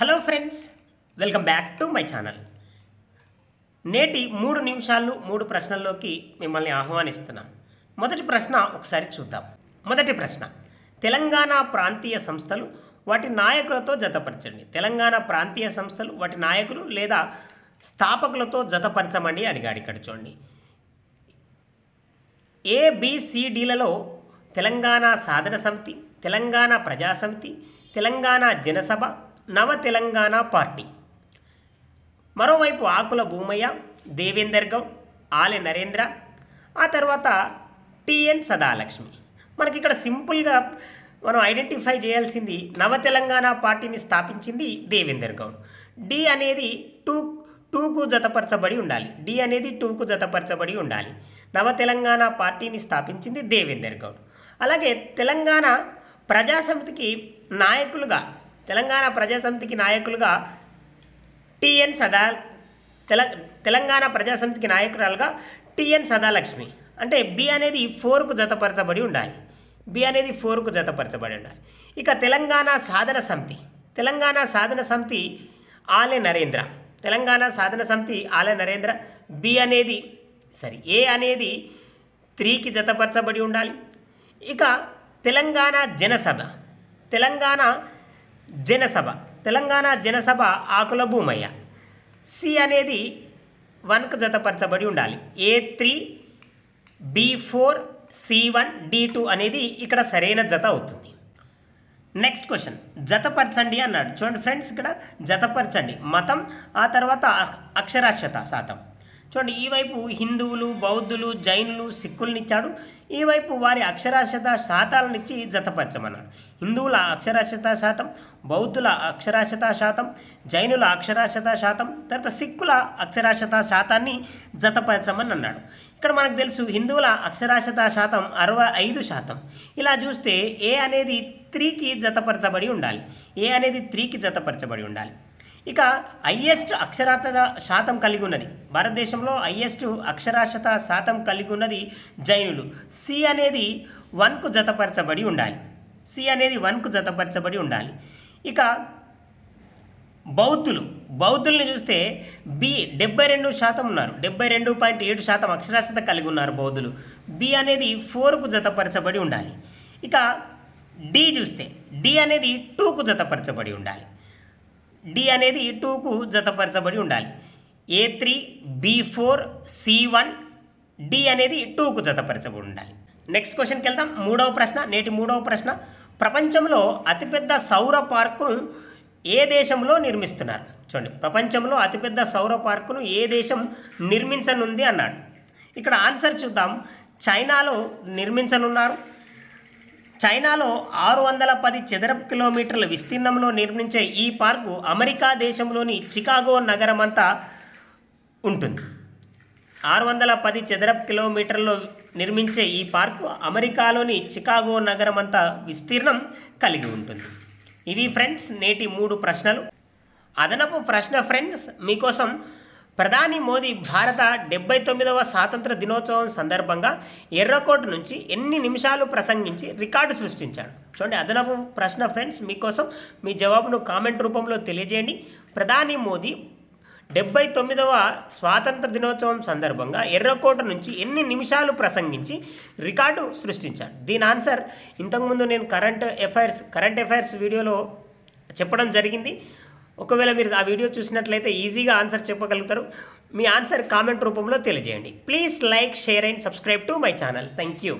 Hello friends welcome back to my channel నేటి మూడు నిమిషాలు మూడు ప్రశ్నల్లోకి మిమ్మల్ని ఆహ్వానిస్తున్నాం. మొదటి ప్రశ్న ఒకసారి చూద్దాం. మొదటి ప్రశ్న తెలంగాణ ప్రాంతీయ సంస్థలు వాటి నాయకులతో జతపరచండి. తెలంగాణ ప్రాంతీయ సంస్థలు వాటి నాయకులు లేదా స్థాపకులతో జతపరచమని అడిగాడు ఇక్కడ చూడండి. ఏబిసిడిలలో తెలంగాణ సాధన సమితి తెలంగాణ ప్రజాసమితి తెలంగాణ జనసభ నవ తెలంగాణ పార్టీ. మరోవైపు ఆకుల భూమయ్య దేవేందర్ గౌడ్ ఆలె నరేంద్ర ఆ తర్వాత టిఎన్ సదాలక్ష్మి. మనకి ఇక్కడ సింపుల్గా మనం ఐడెంటిఫై చేయాల్సింది నవ తెలంగాణ పార్టీని స్థాపించింది దేవేందర్ గౌడ్. డి అనేది టూ టూకు జతపరచబడి ఉండాలి. డి అనేది టూకు జతపరచబడి ఉండాలి. నవ తెలంగాణ పార్టీని స్థాపించింది దేవేందర్ గౌడ్. అలాగే తెలంగాణ ప్రజాసమితికి నాయకులుగా తెలంగాణ ప్రజాసమితికి నాయకులుగా టిఎన్ సదా తెల తెలంగాణ ప్రజాసమితికి నాయకురాలుగా టిఎన్ సదాలక్ష్మి. అంటే బి అనేది ఫోర్కు జతపరచబడి ఉండాలి. బి అనేది ఫోర్కు జతపరచబడి ఉండాలి. ఇక తెలంగాణ సాధన సమితి. తెలంగాణ సాధన సమితి ఆలె నరేంద్ర. తెలంగాణ సాధన సమితి ఆలె నరేంద్ర. బి అనేది సరి ఏ అనేది త్రీకి జతపరచబడి ఉండాలి. ఇక తెలంగాణ జనసభ. తెలంగాణ జనసభ తెలంగాణ జనసభ ఆకుల భూమయ్య. సి అనేది వన్కు జతపరచబడి ఉండాలి. A three B four C one D two అనేది ఇక్కడ సరైన జత అవుతుంది. Next question. జతపరచండి అన్నాడు. చూడండి ఫ్రెండ్స్ ఇక్కడ జతపరచండి. మతం ఆ తర్వాత అక్షరాస్యత శాతం. చూడండి ఈ వైపు హిందువులు బౌద్ధులు జైనులు సిక్కులనిచ్చాడు. ఈవైపు ఈ వైపు వారి అక్షరాస్యత శాతాలనిచ్చి జతపరచమన్నాడు. హిందువుల అక్షరాస్యత శాతం బౌద్ధుల అక్షరాస్యత శాతం జైనుల అక్షరాస్యత శాతం తర్వాత సిక్కుల అక్షరాస్యత శాతాన్ని జతపరచమని అన్నాడు ఇక్కడ మనకు తెలుసు హిందువుల అక్షరాస్యత శాతం అరవై ఐదు శాతం. ఇలా చూస్తే ఏ అనేది త్రీకి జతపరచబడి ఉండాలి. ఏ అనేది త్రీకి జతపరచబడి ఉండాలి. ఇక హయ్యెస్ట్ అక్షరాస్యత శాతం కలిగి ఉన్నది. భారతదేశంలో హయ్యెస్ట్ అక్షరాస్యత శాతం కలిగి ఉన్నది జైనులు. సి అనేది వన్కు జతపరచబడి ఉండాలి. సి అనేది వన్కు జతపరచబడి ఉండాలి. ఇక బౌద్ధులు. బౌద్ధుల్ని చూస్తే బి డెబ్బై రెండు శాతం ఉన్నారు. డెబ్బై రెండు పాయింట్ ఏడు శాతం అక్షరాస్యత కలిగి ఉన్నారు బౌద్ధులు. బి అనేది ఫోర్కు జతపరచబడి ఉండాలి. ఇక డి చూస్తే. డి అనేది టూకు జతపరచబడి ఉండాలి. డి అనేది టూకు జతపరచబడి ఉండాలి. A three B four C one D అనేది టూకు జతపరచబడి ఉండాలి. నెక్స్ట్ క్వశ్చన్కి వెళ్దాం మూడవ ప్రశ్న నేటి మూడవ ప్రశ్న. ప్రపంచంలో అతిపెద్ద సౌర పార్కును ఏ దేశంలో నిర్మిస్తున్నారు? చూడండి. ప్రపంచంలో అతిపెద్ద సౌర పార్కును ఏ దేశం నిర్మించనుంది అన్నాడు. ఇక్కడ ఆన్సర్ చూద్దాం. చైనాలో నిర్మించనున్నారు. చైనాలో ఆరు వందల పది చదరపు కిలోమీటర్ల విస్తీర్ణంలో నిర్మించే ఈ పార్కు అమెరికా దేశంలోని చికాగో నగరమంతా ఉంటుంది. ఆరు వందల పది చదరపు కిలోమీటర్లో నిర్మించే ఈ పార్కు అమెరికాలోని చికాగో నగరమంతా విస్తీర్ణం కలిగి ఉంటుంది. ఇవి ఫ్రెండ్స్ నేటి మూడు ప్రశ్నలు. అదనపు ప్రశ్న ఫ్రెండ్స్ మీకోసం ప్రధాని మోదీ భారత డెబ్బై తొమ్మిదవ స్వాతంత్ర దినోత్సవం సందర్భంగా ఎర్రకోట నుంచి ఎన్ని నిమిషాలు ప్రసంగించి రికార్డు సృష్టించాడు? చూడండి అదనపు ప్రశ్న ఫ్రెండ్స్ మీకోసం మీ జవాబును కామెంట్ రూపంలో తెలియజేయండి. ప్రధాని మోదీ డెబ్బై తొమ్మిదవ స్వాతంత్ర దినోత్సవం సందర్భంగా ఎర్రకోట నుంచి ఎన్ని నిమిషాలు ప్రసంగించి రికార్డు సృష్టించాడు? దీని ఆన్సర్ ఇంతకుముందు నేను కరెంట్ అఫైర్స్ కరెంట్ అఫైర్స్ వీడియోలో చెప్పడం జరిగింది. ఒకవేళ మీరు ఆ వీడియో చూసినట్లయితే ఈజీగా ఆన్సర్ చెప్పగలుగుతారు. మీ ఆన్సర్ కామెంట్ రూపంలో తెలియజేయండి. Please like share and subscribe to my channel. Thank you